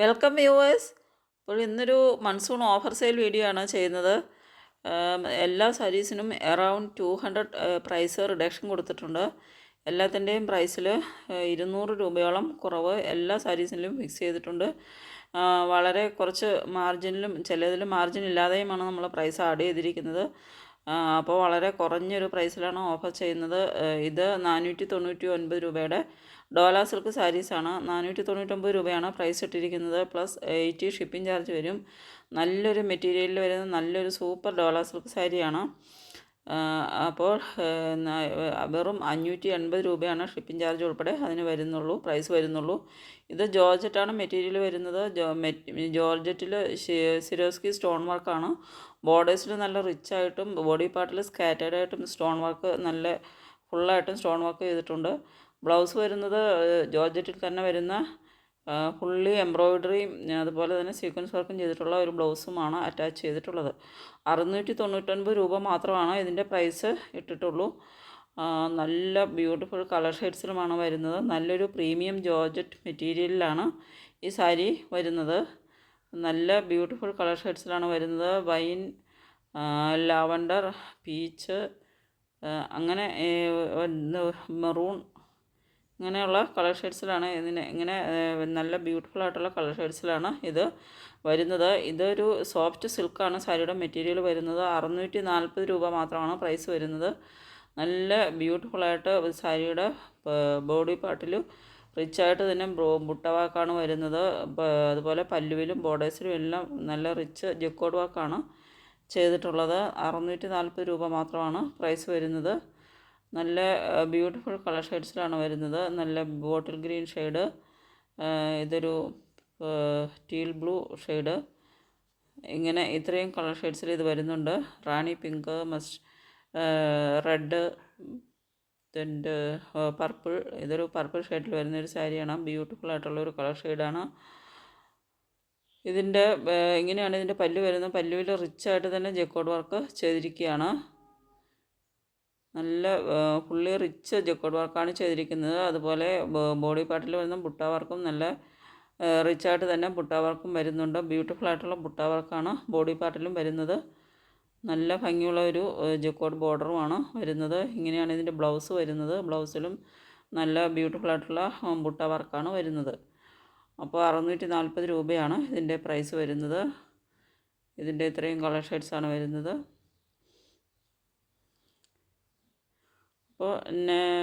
Welcome viewers. അപ്പോൾ ഇന്നൊരു monsoon offer sale video ആണ് ചെയ്യുന്നത്. എല്ലാ സാരീസിനും around two hundred price reduction കൊടുത്തിട്ടുണ്ട്. എല്ലാത്തിന്റെയും പ്രൈസിൽ ഇരുന്നൂറ് രൂപയോളം കുറവ് എല്ലാ സാരീസിലും ഫിക്സ് ചെയ്തിട്ടുണ്ട്. വളരെ കുറച്ച് മാർജിനിലും ചിലതിലും മാർജിൻ ഇല്ലാതെയുമാണ് നമ്മൾ പ്രൈസ് ആഡ് ചെയ്തിരിക്കുന്നത്. അപ്പോൾ വളരെ കുറഞ്ഞൊരു പ്രൈസിലാണ് ഓഫർ ചെയ്യുന്നത്. ഇത് നാനൂറ്റി തൊണ്ണൂറ്റി ഒൻപത് രൂപയുടെ ഡോല സിൽക്ക് സാരീസാണ്. നാനൂറ്റി തൊണ്ണൂറ്റൊമ്പത് രൂപയാണ് പ്രൈസ് ഇട്ടിരിക്കുന്നത്. പ്ലസ് എയ്റ്റി ഷിപ്പിംഗ് ചാർജ് വരും. നല്ലൊരു മെറ്റീരിയലിൽ വരുന്ന നല്ലൊരു സൂപ്പർ ഡോല സിൽക്ക് സാരിയാണ്. അപ്പോൾ വെറും അഞ്ഞൂറ്റി എൺപത് രൂപയാണ് ഷിപ്പിംഗ് ചാർജ് ഉൾപ്പെടെ അതിന് വരുന്നുള്ളൂ പ്രൈസ് വരുന്നുള്ളൂ. ഇത് ജോർജറ്റാണ് മെറ്റീരിയൽ വരുന്നത്. ജോ ജോർജറ്റിൽ സിരോസ്കി സ്റ്റോൺ വർക്കാണ് ബോർഡേഴ്സിൽ നല്ല റിച്ച് ആയിട്ടും ബോഡി പാർട്ടിൽ സ്കാറ്റേഡ് ആയിട്ടും സ്റ്റോൺ വർക്ക് നല്ല ഫുള്ളായിട്ടും സ്റ്റോൺ വർക്ക് ചെയ്തിട്ടുണ്ട്. ബ്ലൗസ് വരുന്നത് ജോർജറ്റിൽ തന്നെ വരുന്ന ഫുള്ളി എംബ്രോയിഡറിയും അതുപോലെ തന്നെ സീക്വൻസ് വർക്കും ചെയ്തിട്ടുള്ള ഒരു ബ്ലൗസുമാണ് അറ്റാച്ച് ചെയ്തിട്ടുള്ളത്. അറുന്നൂറ്റി തൊണ്ണൂറ്റൊൻപത് രൂപ മാത്രമാണ് ഇതിന്റെ പ്രൈസ് ഇട്ടിട്ടുള്ളൂ. നല്ല ബ്യൂട്ടിഫുൾ കളർ ഷെയ്ഡ്സിലുമാണ് വരുന്നത്. നല്ലൊരു പ്രീമിയം ജോർജറ്റ് മെറ്റീരിയലിലാണ് ഈ സാരി വരുന്നത്. നല്ല ബ്യൂട്ടിഫുൾ കളർ ഷെയ്ഡ്സിലാണ് വരുന്നത്. വൈൻ ലാവണ്ടർ പീച്ച് അങ്ങനെ മെറൂൺ ഇങ്ങനെയുള്ള കളർ ഷെയ്ഡ്സിലാണ് ഇതിന് ഇങ്ങനെ നല്ല ബ്യൂട്ടിഫുൾ ആയിട്ടുള്ള കളർ ഷെയ്ഡ്സിലാണ് ഇത് വരുന്നത്. ഇതൊരു സോഫ്റ്റ് സിൽക്കാണ് സാരിയുടെ മെറ്റീരിയൽ വരുന്നത്. അറുന്നൂറ്റി നാൽപ്പത് രൂപ മാത്രമാണ് പ്രൈസ് വരുന്നത്. നല്ല ബ്യൂട്ടിഫുള്ളായിട്ട് സാരിയുടെ ബോഡി പാർട്ടിൽ റിച്ചായിട്ട് തന്നെ ബ്രോ- ബുട്ടവാക്കാണ് വരുന്നത്. അതുപോലെ പല്ലുവിലും ബോർഡേഴ്സിലും എല്ലാം നല്ല റിച്ച് ജക്കോഡ് വാക്കാണ് ചെയ്തിട്ടുള്ളത്. അറുന്നൂറ്റി നാൽപ്പത് രൂപ മാത്രമാണ് പ്രൈസ് വരുന്നത്. നല്ല ബ്യൂട്ടിഫുൾ കളർ ഷെയ്ഡ്സിലാണ് വരുന്നത്. നല്ല ബോട്ടിൽ ഗ്രീൻ ഷെയ്ഡ് ഇതൊരു ടീൽ ബ്ലൂ ഷെയ്ഡ് ഇങ്ങനെ ഇത്രയും കളർ ഷെയ്ഡ്സിൽ ഇത് വരുന്നുണ്ട്. റാണി പിങ്ക് മസ്റ്റ് റെഡ് പിന്നെ പർപ്പിൾ ഇതൊരു പർപ്പിൾ ഷെയ്ഡിൽ വരുന്ന ഒരു സാരിയാണ്. ബ്യൂട്ടിഫുൾ ആയിട്ടുള്ള ഒരു കളർ ഷെയ്ഡാണ് ഇതിന്റെ ഇങ്ങനെയാണ് ഇതിന്റെ പല്ലു വരുന്നത്. പല്ലുവിൽ റിച്ചായിട്ട് തന്നെ ജക്കോഡ് വർക്ക് ചെയ്തിരിക്കുകയാണ്. നല്ല ഫുള്ളി റിച്ച് ജക്കോഡ് വർക്കാണ് ചെയ്തിരിക്കുന്നത്. അതുപോലെ ബോഡി പാർട്ടിൽ വരുന്ന ബുട്ട വർക്കും നല്ല റിച്ചായിട്ട് തന്നെ ബുട്ട വർക്കും വരുന്നുണ്ട്. ബ്യൂട്ടിഫുൾ ആയിട്ടുള്ള ബുട്ട വർക്കാണ് ബോഡി പാർട്ടിലും വരുന്നത്. നല്ല ഭംഗിയുള്ള ഒരു ജക്കോഡ് ബോർഡറുമാണ് വരുന്നത്. ഇങ്ങനെയാണ് ഇതിന്റെ ബ്ലൗസ് വരുന്നത്. ബ്ലൗസിലും നല്ല ബ്യൂട്ടിഫുൾ ആയിട്ടുള്ള ബുട്ട വർക്കാണ് വരുന്നത്. അപ്പോൾ അറുന്നൂറ്റി നാൽപ്പത് രൂപയാണ് ഇതിന്റെ പ്രൈസ് വരുന്നത്. ഇതിന്റെ ഇത്രയും കളർ ഷെയ്ഡ്സാണ് വരുന്നത്. അപ്പോൾ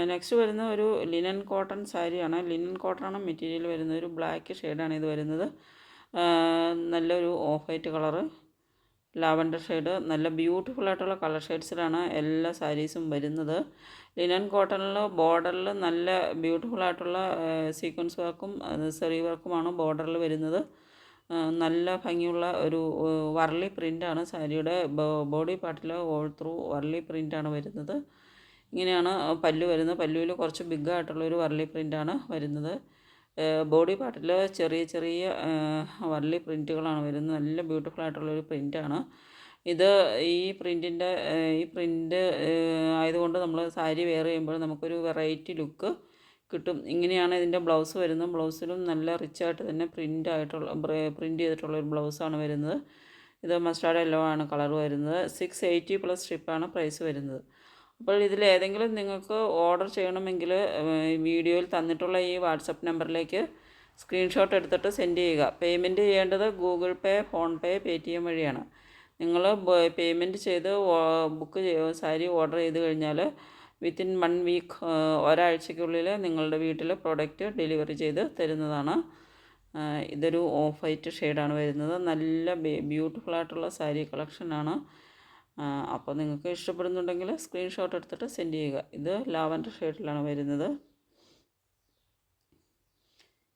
നെക്സ്റ്റ് വരുന്ന ഒരു ലിനൻ കോട്ടൺ സാരിയാണ്. ലിനൻ കോട്ടൺ ആണ് മെറ്റീരിയൽ വരുന്നത്. ഒരു ബ്ലാക്ക് ഷെയ്ഡാണ് ഇത് വരുന്നത്. നല്ലൊരു off white colour lavender shade നല്ല ബ്യൂട്ടിഫുൾ ആയിട്ടുള്ള കളർ ഷെയ്ഡ്സിലാണ് എല്ലാ സാരീസും വരുന്നത്. ലിനൻ കോട്ടണിൽ ബോർഡറിൽ നല്ല ബ്യൂട്ടിഫുൾ ആയിട്ടുള്ള സീക്വൻസ് വർക്കും സെറി വർക്കുമാണ് ബോർഡറിൽ വരുന്നത്. നല്ല ഭംഗിയുള്ള ഒരു വർലി പ്രിന്റാണ് സാരിയുടെ ബോഡി പാർട്ടിൽ ഓൾ ത്രൂ വർലി പ്രിന്റാണ് വരുന്നത്. ഇങ്ങനെയാണ് പല്ലു വരുന്നത്. പല്ലുവിൽ കുറച്ച് ബിഗ് ആയിട്ടുള്ള ഒരു വർലി പ്രിന്റാണ് വരുന്നത്. ബോഡി പാർട്ടിൽ ചെറിയ ചെറിയ വർലി പ്രിന്റുകളാണ് വരുന്നത്. നല്ല ബ്യൂട്ടിഫുൾ ആയിട്ടുള്ളൊരു പ്രിന്റാണ് ഇത് ഈ പ്രിന്റിന്റെ ഈ പ്രിന്റ് ആയതുകൊണ്ട് നമ്മൾ സാരി വെയർ ചെയ്യുമ്പോൾ നമുക്കൊരു വെറൈറ്റി ലുക്ക് കിട്ടും. ഇങ്ങനെയാണ് ഇതിന്റെ ബ്ലൗസ് വരുന്നത്. ബ്ലൗസിലും നല്ല റിച്ചായിട്ട് തന്നെ പ്രിന്റ് ആയിട്ടുള്ള പ്രിന്റ് ചെയ്തിട്ടുള്ള ഒരു ബ്ലൗസാണ് വരുന്നത്. ഇത് മസ്റ്റാർഡ് യെല്ലോ ആണ് കളർ വരുന്നത്. സിക്സ് എയ്റ്റി പ്ലസ് സ്ട്രിപ്പാണ് പ്രൈസ് വരുന്നത്. അപ്പോൾ ഇതിൽ ഏതെങ്കിലും നിങ്ങൾക്ക് ഓർഡർ ചെയ്യണമെങ്കിൽ വീഡിയോയിൽ തന്നിട്ടുള്ള ഈ വാട്സപ്പ് നമ്പറിലേക്ക് സ്ക്രീൻഷോട്ട് എടുത്തിട്ട് സെൻഡ് ചെയ്യുക. പേയ്മെന്റ് ചെയ്യേണ്ടത് Google Pay PhonePe Paytm വഴിയാണ്. നിങ്ങൾ പേയ്മെന്റ് ചെയ്ത് ബുക്ക് സാരി ഓർഡർ ചെയ്ത് കഴിഞ്ഞാൽ വിത്തിൻ വൺ വീക്ക് ഒരാഴ്ചയ്ക്കുള്ളിൽ നിങ്ങളുടെ വീട്ടിൽ പ്രോഡക്റ്റ് ഡെലിവറി ചെയ്ത് തരുന്നതാണ്. ഇതൊരു ഓഫ് വൈറ്റ് ഷെയ്ഡാണ് വരുന്നത്. നല്ല ബ്യൂട്ടിഫുൾ ആയിട്ടുള്ള സാരി കളക്ഷനാണ്. അപ്പോൾ നിങ്ങൾക്ക് ഇഷ്ടപ്പെടുന്നുണ്ടെങ്കിൽ സ്ക്രീൻഷോട്ട് എടുത്തിട്ട് സെൻഡ് ചെയ്യുക. ഇത് ലാവൻഡർ ഷെയ്ഡിലാണ് വരുന്നത്.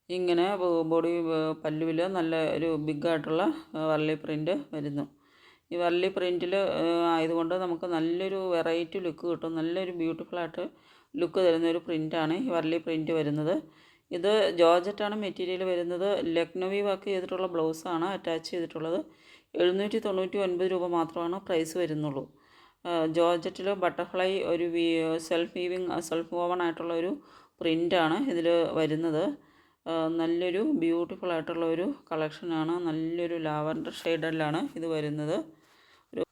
ഇങ്ങനെ ബോഡി പല്ലുവിൽ നല്ല ഒരു ബിഗായിട്ടുള്ള വർലി പ്രിന്റ് വരുന്നു. ഈ വർലി പ്രിന്റിൽ ആയതുകൊണ്ട് നമുക്ക് നല്ലൊരു വെറൈറ്റി ലുക്ക് കിട്ടും. നല്ലൊരു ബ്യൂട്ടിഫുൾ ആയിട്ട് ലുക്ക് തരുന്ന ഒരു പ്രിന്റാണ് ഈ വർലി പ്രിന്റ് വരുന്നത്. ഇത് ജോർജറ്റാണ് മെറ്റീരിയൽ വരുന്നത്. ലക്നവി വർക്ക് ചെയ്തിട്ടുള്ള ബ്ലൗസാണ് അറ്റാച്ച് ചെയ്തിട്ടുള്ളത്. എഴുന്നൂറ്റി തൊണ്ണൂറ്റി ഒൻപത് രൂപ മാത്രമാണ് പ്രൈസ് വരുന്നുള്ളൂ. ജോർജറ്റിൽ ബട്ടർഫ്ലൈ ഒരു സെൽഫ് വീവിങ് സെൽഫ് വോവൺ ആയിട്ടുള്ള ഒരു പ്രിന്റാണ് ഇതിൽ വരുന്നത്. നല്ലൊരു ബ്യൂട്ടിഫുൾ ആയിട്ടുള്ള ഒരു കളക്ഷനാണ്. നല്ലൊരു ലാവൻഡർ ഷെയ്ഡിലാണ് ഇത് വരുന്നത്. ഒരു